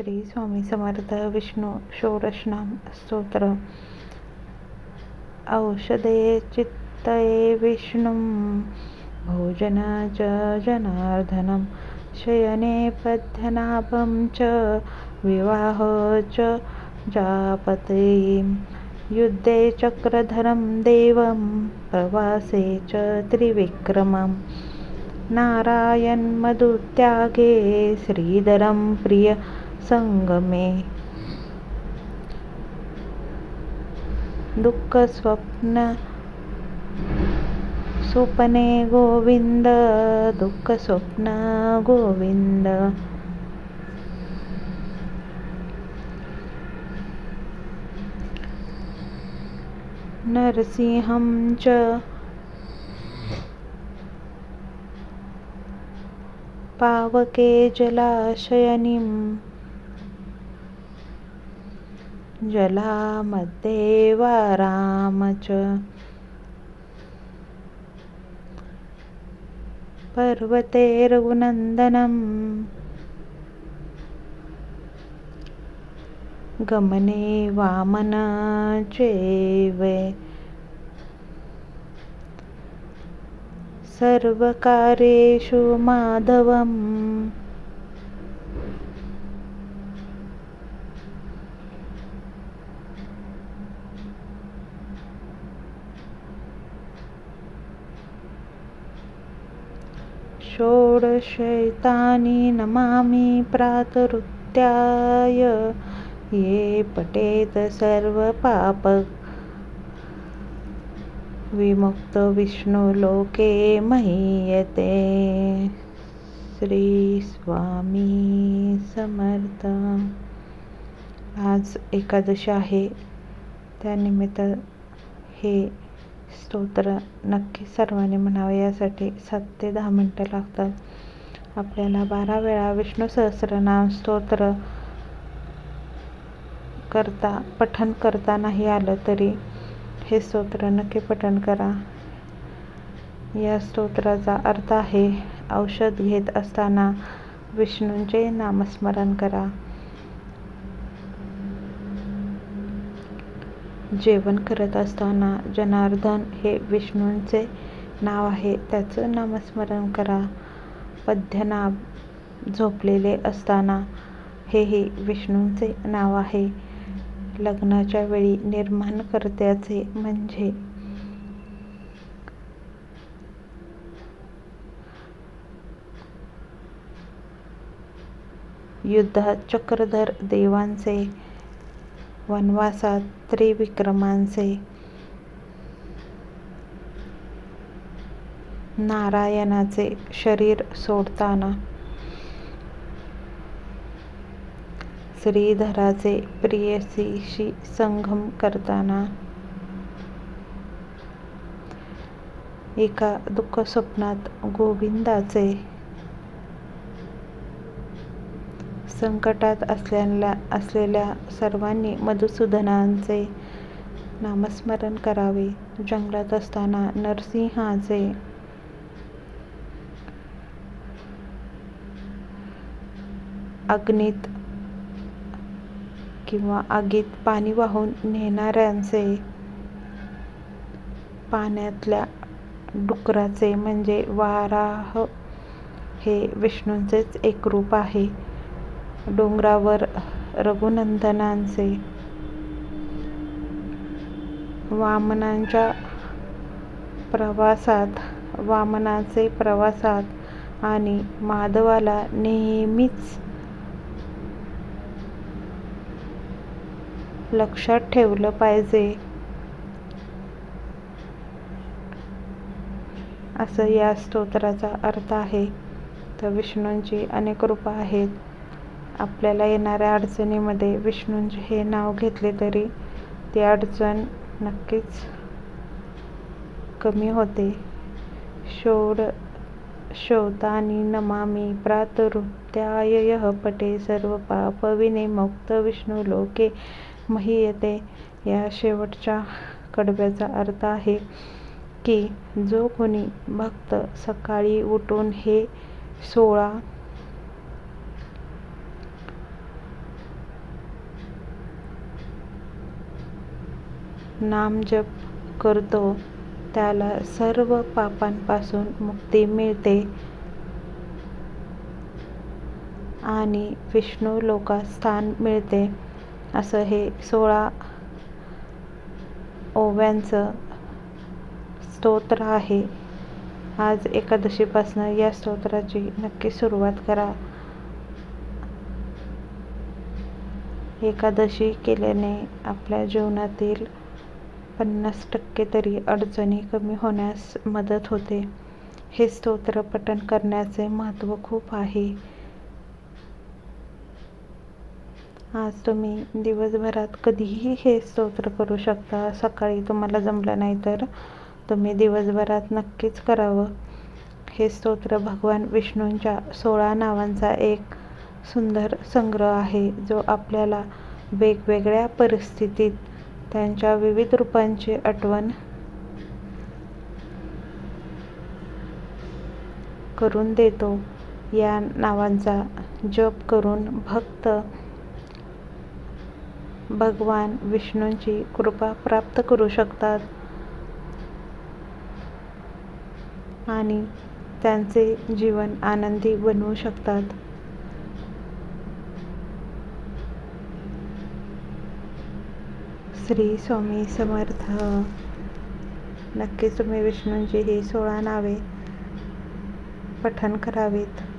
श्री स्वामी समर्थ विष्णू षोडशनाम स्तोत्र. औषधे चित्तये विष्णुं भोजन च जनार्दनं शयने पद्यनाभं च विवाह च जापतीं युद्धे चक्रधरं देवं प्रवासे च त्रिविक्रमम् नारायणमधुत्यागे श्रीधरं प्रिय संगमे। दुःख स्वप्न सुपने स्वप्ने गोविन्द। दुःखस्वप्न गोविन्द। नरसिंहं च। पावके जलाशयनिं जलामध्ये वाराम च पर्वते रघुनन्दनं गमने वामन चेवे सर्वकारेषु माधवम्. षोडशैतानि नमामि प्रातरुत्याय। ये पठेत सर्वपाप। विमुक्त विष्णुलोके महीयते। श्री स्वामी समर्थ। आज एकादशी आहे. त्यानिमित्त हे स्तोत्र नक्की सर्वांनी म्हणावे. यासाठी सात ते दहा मिनटं लागतात. आपल्याला बारा वेळा विष्णू सहस्रनाम स्तोत्र करता पठण करता नाही आलं तरी हे स्तोत्र नक्की पठण करा. या स्तोत्राचा अर्थ आहे औषध घेत असताना विष्णूंचे नामस्मरण करा. जेवण करत असताना जनार्दन हे विष्णूंचे नाव आहे. त्याचं नामस्मरण करा. पद्यनाभ झोपलेले असताना हेही विष्णूंचे नाव आहे. लग्नाच्या वेळी निर्माणकर्त्याचे म्हणजे युद्धात चक्रधर देवांचे वनवासात त्रिविक्रमांचे नारायणाचे शरीर सोडताना श्रीधराचे प्रियसीशी संगम करताना एका दुःखस्वप्नात गोविंदाचे संकटात असल्याला असलेल्या सर्वांनी मधुसूदनांचे नामस्मरण करावे. जंगलात असताना नरसिंहाचे अग्नीत किंवा आगीत पाणी वाहून नेणाऱ्यांचे पाण्यातल्या डुकराचे म्हणजे वाराह हे विष्णूंचेच एक रूप आहे. डोंगरावर रघुनंदनांचे वामनांच्या प्रवासात वामनाचे प्रवासात आणि माधवाला नेहमीच लक्षात ठेवलं पाहिजे. असं या स्तोत्राचा अर्थ आहे. तर विष्णूंची अनेक रूपं आहेत. आपल्याला येणाऱ्या अडचणीमध्ये विष्णूंचे हे नाव घेतले तरी ती अडचण नक्कीच कमी होते. षोड नमामी नमामि प्रातरुत्थाय पटे सर्व पाप विनिमुक्त विष्णुलोके महीयते या शेवटच्या कडव्याचा अर्थ आहे की जो कोणी भक्त सकाळी उठून हे सोळा नामजप करतो त्याला सर्व पापांपासून मुक्ती मिळते. आणि विष्णू लोकात स्थान मिळते. असं हे सोळा ओव्यांचं स्तोत्र आहे. आज एकादशीपासून या स्तोत्राची नक्की सुरुवात करा. एकादशी केल्याने आपल्या जीवनातील पन्नास टक्के तरी अडचणी कमी होण्यास मदत होते. हे स्तोत्र पठण करण्याचे महत्त्व खूप आहे. आज तुम्ही दिवसभरात कधीही हे स्तोत्र करू शकता. सकाळी तुम्हाला जमलं नाही तर तुम्ही दिवसभरात नक्कीच करावं. हे स्तोत्र भगवान विष्णूंच्या सोळा नावांचा एक सुंदर संग्रह आहे जो आपल्याला वेगवेगळ्या परिस्थितीत त्यांच्या विविध रूपांची आठवण करून देतो. या नावांचा जप करून भक्त भगवान विष्णूंची कृपा प्राप्त करू शकतात. आणि त्यांचे जीवन आनंदी बनवू शकतात. श्री स्वामी समर्थ. नक्कीच तुम्ही विष्णूंची ही सोळा नावे पठण करावीत.